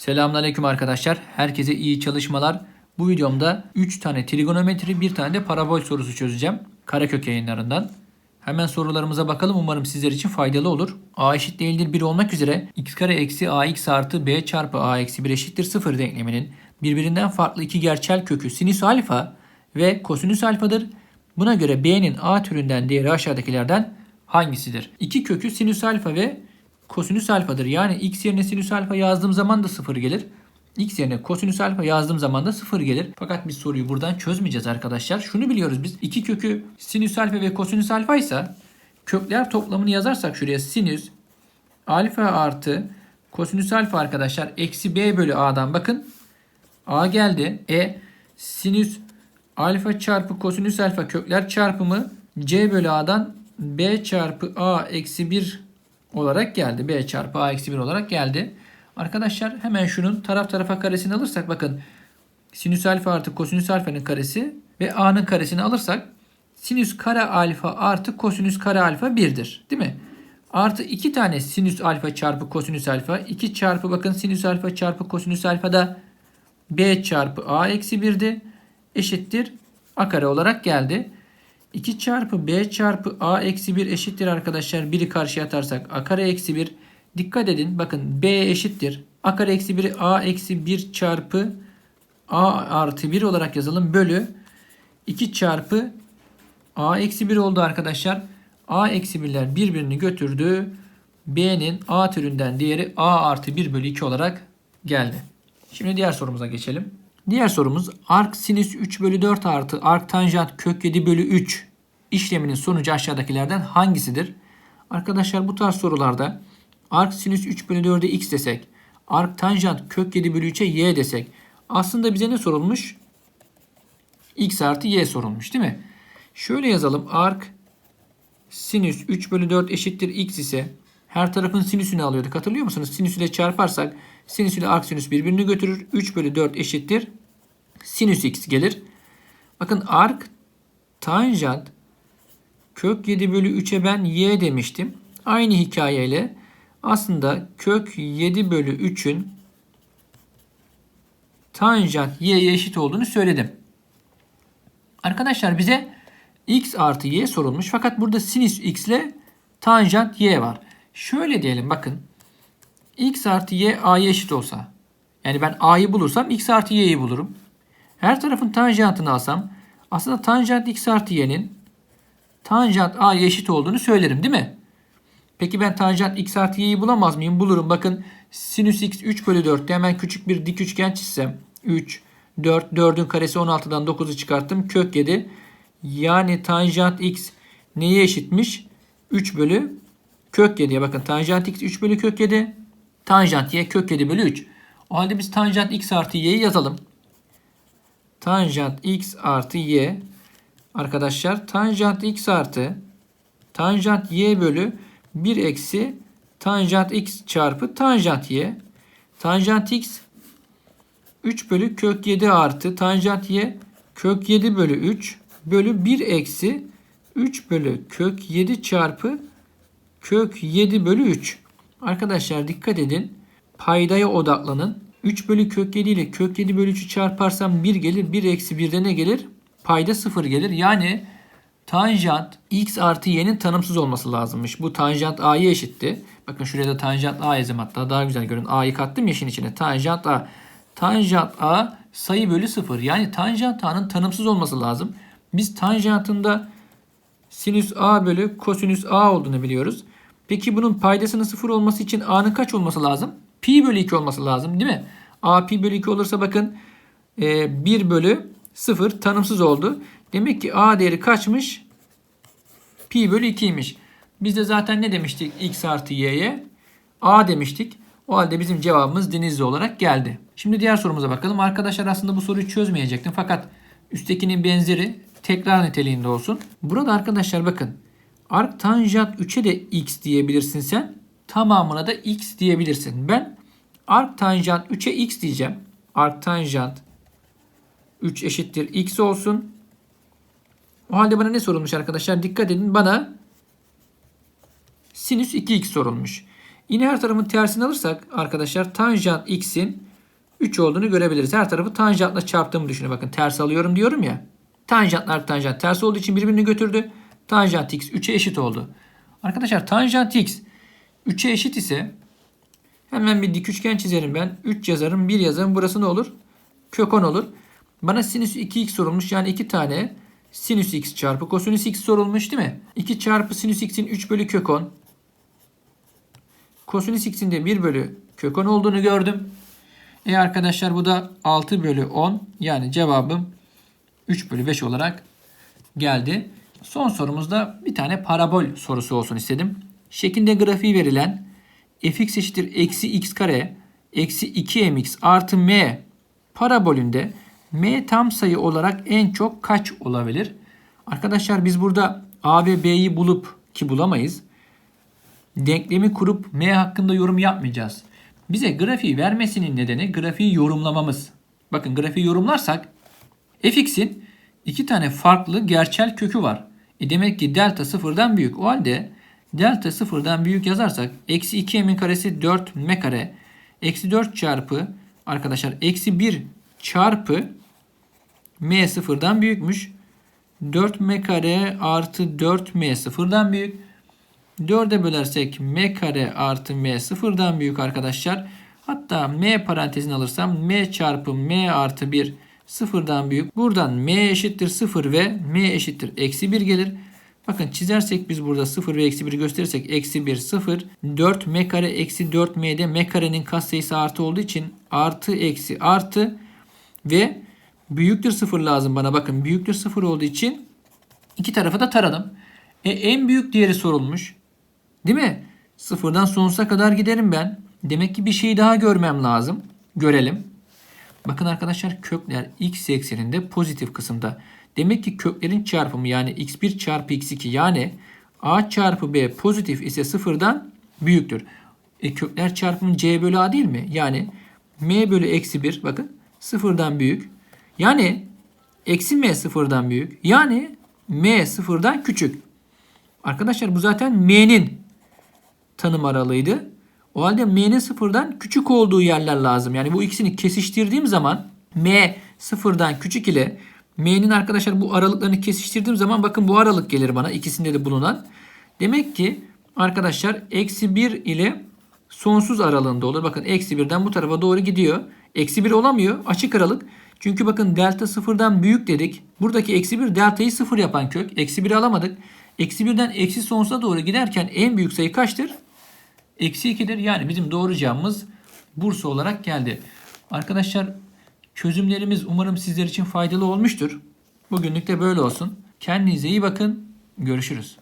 Selamünaleyküm arkadaşlar. Herkese iyi çalışmalar. Bu videomda 3 tane trigonometri, bir tane de parabol sorusu çözeceğim. Karakök yayınlarından. Hemen sorularımıza bakalım. Umarım sizler için faydalı olur. A eşit değildir 1 olmak üzere x kare eksi ax artı b çarpı a eksi 1 eşittir 0 denkleminin birbirinden farklı iki gerçel kökü sinüs alfa ve kosinüs alfadır. Buna göre b'nin a türünden değeri aşağıdakilerden hangisidir? İki kökü sinüs alfa ve kosinüs alfadır. Yani x yerine sinüs alfa yazdığım zaman da 0 gelir. X yerine kosinüs alfa yazdığım zaman da 0 gelir. Fakat biz soruyu buradan çözmeyeceğiz arkadaşlar. Şunu biliyoruz biz. iki kökü sinüs alfa ve kosinüs alfa ise kökler toplamını yazarsak şuraya sinüs alfa artı kosinüs alfa arkadaşlar eksi b bölü a'dan bakın. a geldi. E sinüs alfa çarpı kosinüs alfa kökler çarpımı c bölü a'dan b çarpı a eksi 1 olarak geldi. b çarpı a eksi 1 olarak geldi. Arkadaşlar hemen şunun taraf tarafa karesini alırsak bakın sinüs alfa artı kosinüs alfanın karesi ve a'nın karesini alırsak sinüs kare alfa artı kosinüs kare alfa 1'dir. Değil mi? Artı 2 tane sinüs alfa çarpı kosinüs alfa. 2 çarpı bakın sinüs alfa çarpı kosinüs alfa da b çarpı a eksi 1'di. Eşittir a kare olarak geldi. 2 çarpı b çarpı a eksi 1 eşittir arkadaşlar. 1'i karşıya atarsak a kare eksi 1. Dikkat edin bakın b eşittir. a kare eksi 1'i a eksi 1 çarpı a artı 1 olarak yazalım. Bölü 2 çarpı a eksi 1 oldu arkadaşlar. a eksi 1'ler birbirini götürdü. b'nin a türünden değeri a artı 1 bölü 2 olarak geldi. Şimdi diğer sorumuza geçelim. Diğer sorumuz arc sinüs 3 bölü 4 artı arc tanjant kök 7 bölü 3 işleminin sonucu aşağıdakilerden hangisidir? Arkadaşlar bu tarz sorularda arc sinüs 3 bölü 4'e x desek, arc tanjant kök 7 bölü 3'e y desek aslında bize ne sorulmuş? x artı y sorulmuş değil mi? Şöyle yazalım. Arc sinüs 3 bölü 4 eşittir x ise her tarafın sinüsünü alıyorduk. Hatırlıyor musunuz? Sinüs ile çarparsak sinüs ile arc sinüs birbirini götürür. 3 bölü 4 eşittir sinüs x gelir. Bakın arc tanjant kök 7 bölü 3'e ben y demiştim. Aynı hikayeyle aslında kök 7 bölü 3'ün tanjant y'ye eşit olduğunu söyledim. Arkadaşlar bize x artı y sorulmuş. Fakat burada sinüs x ile tanjant y var. Şöyle diyelim bakın. x artı y a'ya eşit olsa. Yani ben a'yı bulursam x artı y'yi bulurum. Her tarafın tanjantını alsam aslında tanjant x artı y'nin tanjant a'ya eşit olduğunu söylerim değil mi? Peki ben tanjant x artı y'yi bulamaz mıyım? Bulurum. Bakın sinüs x 3 bölü 4'te hemen küçük bir dik üçgen çizsem. 3, 4, 4'ün karesi 16'dan 9'u çıkarttım. Kök 7. Yani tanjant x neye eşitmiş? 3 bölü kök 7'ye bakın. Tanjant x 3 bölü kök 7. Tanjant y kök 7 bölü 3. O halde biz tanjant x artı y'yi yazalım. Tanjant x artı y arkadaşlar tanjant x artı tanjant y bölü 1 eksi tanjant x çarpı tanjant y. Tanjant x 3 bölü kök 7 artı tanjant y kök 7 bölü 3 bölü 1 eksi 3 bölü kök 7 çarpı kök 7 bölü 3. Arkadaşlar dikkat edin. Paydaya odaklanın. 3 bölü kök 7 ile kök 7 bölü 3'ü çarparsam 1 gelir. 1 eksi 1'de ne gelir? Payda 0 gelir. Yani tanjant x artı y'nin tanımsız olması lazımmış. Bu tanjant a'ya eşitti. Bakın şuraya da tanjant a yazayım hatta daha güzel görün. a'yı kattım ya işin içine. Tanjant a. Tanjant a sayı bölü 0. Yani tanjant a'nın tanımsız olması lazım. Biz tanjantında sinüs a bölü kosinüs a olduğunu biliyoruz. Peki bunun paydasının 0 olması için a'nın kaç olması lazım? Pi bölü 2 olması lazım değil mi? a pi bölü 2 olursa bakın 1 bölü 0 tanımsız oldu. Demek ki a değeri kaçmış? Pi bölü 2'ymiş. Biz de zaten ne demiştik x artı y'ye? a demiştik. O halde bizim cevabımız denizli olarak geldi. Şimdi diğer sorumuza bakalım. Arkadaşlar aslında bu soruyu çözmeyecektim. Fakat üsttekinin benzeri tekrar niteliğinde olsun. Burada arkadaşlar bakın. Arc tanjant 3'e de x diyebilirsin sen. Tamamına da x diyebilirsin. Ben arc tanjant 3'e x diyeceğim. Arc tanjant 3 eşittir x olsun. O halde bana ne sorulmuş arkadaşlar? Dikkat edin bana sinüs 2x sorulmuş. Yine her tarafın tersini alırsak arkadaşlar tanjant x'in 3 olduğunu görebiliriz. Her tarafı tanjantla çarptığımı düşünün. Bakın ters alıyorum diyorum ya. Tanjantlar tanjant ters olduğu için birbirini götürdü. Tanjant x 3'e eşit oldu. Arkadaşlar tanjant x 3'e eşit ise hemen bir dik üçgen çizerim ben. 3 yazarım 1 yazarım. Burası ne olur? Kök 10 olur. Bana sinüs 2x sorulmuş. Yani 2 tane sinüs x çarpı kosinüs x sorulmuş değil mi? 2 çarpı sinüs x'in 3 bölü kök 10. Kosinüs x'in de 1 bölü kök 10 olduğunu gördüm. E arkadaşlar bu da 6 bölü 10. Yani cevabım 3 bölü 5 olarak geldi. Son sorumuzda bir tane parabol sorusu olsun istedim. Şeklinde grafiği verilen fx eşittir eksi x kare eksi 2mx artı m parabolünde m tam sayı olarak en çok kaç olabilir? Arkadaşlar biz burada a ve b'yi bulup ki bulamayız. Denklemi kurup m hakkında yorum yapmayacağız. Bize grafiği vermesinin nedeni grafiği yorumlamamız. Bakın grafiği yorumlarsak fx'in iki tane farklı gerçel kökü var. E demek ki delta sıfırdan büyük. O halde delta sıfırdan büyük yazarsak eksi 2 m'in karesi 4 m kare. Eksi 4 çarpı arkadaşlar eksi 1 çarpı m sıfırdan büyükmüş. 4 m kare artı 4 m sıfırdan büyük. 4'e bölersek m kare artı m sıfırdan büyük arkadaşlar. Hatta m parantezini alırsam m çarpı m artı 1 sıfırdan büyük. Buradan m eşittir 0 ve m eşittir eksi 1 gelir. Bakın çizersek biz burada 0 ve eksi 1'i gösterirsek eksi 1 0. 4 m kare eksi 4 m'de m karenin katsayısı artı olduğu için artı eksi artı ve büyüktür 0 lazım bana. Bakın büyüktür 0 olduğu için iki tarafı da taradım. E, en büyük değeri sorulmuş. Değil mi? Sıfırdan sonsuza kadar giderim ben. Demek ki bir şey daha görmem lazım. Görelim. Bakın arkadaşlar kökler x ekseninde pozitif kısımda. Demek ki köklerin çarpımı yani x1 çarpı x2 yani a çarpı b pozitif ise sıfırdan büyüktür. E kökler çarpımı c bölü a değil mi? Yani m bölü eksi 1 bakın sıfırdan büyük. Yani eksi m sıfırdan büyük. Yani m sıfırdan küçük. Arkadaşlar bu zaten m'nin tanım aralığıydı. O halde m'nin sıfırdan küçük olduğu yerler lazım. Yani bu ikisini kesiştirdiğim zaman m sıfırdan küçük ile m'nin arkadaşlar bu aralıklarını kesiştirdiğim zaman bakın bu aralık gelir bana ikisinde de bulunan. Demek ki arkadaşlar eksi 1 ile sonsuz aralığında olur. Bakın eksi 1'den bu tarafa doğru gidiyor. Eksi 1 olamıyor. Açık aralık. Çünkü bakın delta sıfırdan büyük dedik. Buradaki eksi 1 deltayı sıfır yapan kök. Eksi 1'i alamadık. Eksi 1'den eksi sonsuza doğru giderken en büyük sayı kaçtır? Eksi 2'dir. Yani bizim doğru cevabımız Bursa olarak geldi. Arkadaşlar çözümlerimiz umarım sizler için faydalı olmuştur. Bugünlük de böyle olsun. Kendinize iyi bakın. Görüşürüz.